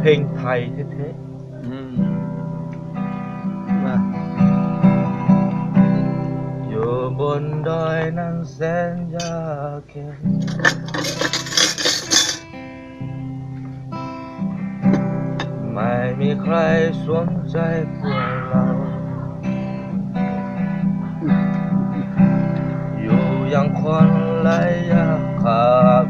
เพลงไทยเท่อืมมาๆอยู่บนดอยนั้นแสนยากเข็นไม่มีใครสนใจพวกเรา อยู่อย่างคนไร้ยาขาด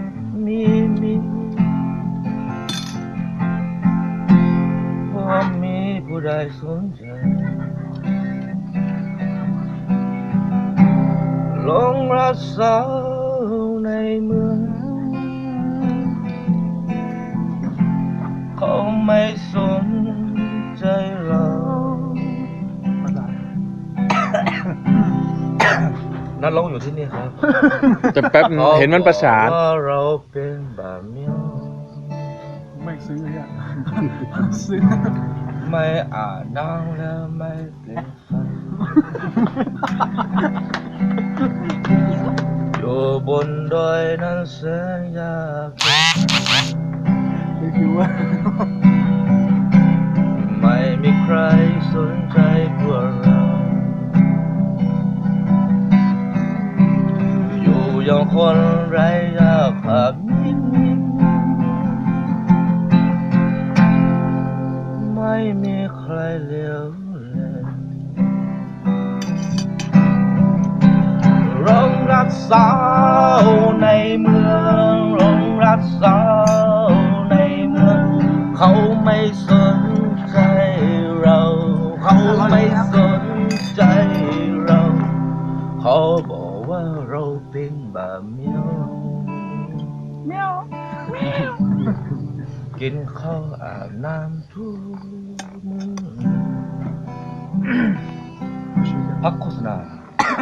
ใดสนใจลงรักสาวในเมือง เขาไม่สนใจเรานัดลงอยู่ที่นี่ครับ แต่แป๊บเห็นมันประสานเขบอกว่าเราเป็นแบบเมียวไม่ซื้อเลยอะซื้อ ไม่อาบน้ำและไม่เปลี่ยนฟันอยู่บนดอยนั้นแสนยากเย็นไม่คิดว่าไม่มีใครสนใจพวกเรา อยู่อย่างคนไร้ยาขา ใครเลียวแลรงรักสาวในเมืองรงรักสาวในเมือง เขาไม่สนใจเรา เขาไม่สนใจเราเขาบอกว่าเราเป็นแบบเมียวเมียวเมียว กินข้าวอาบน้ำทุกมื้อพักโฆษณา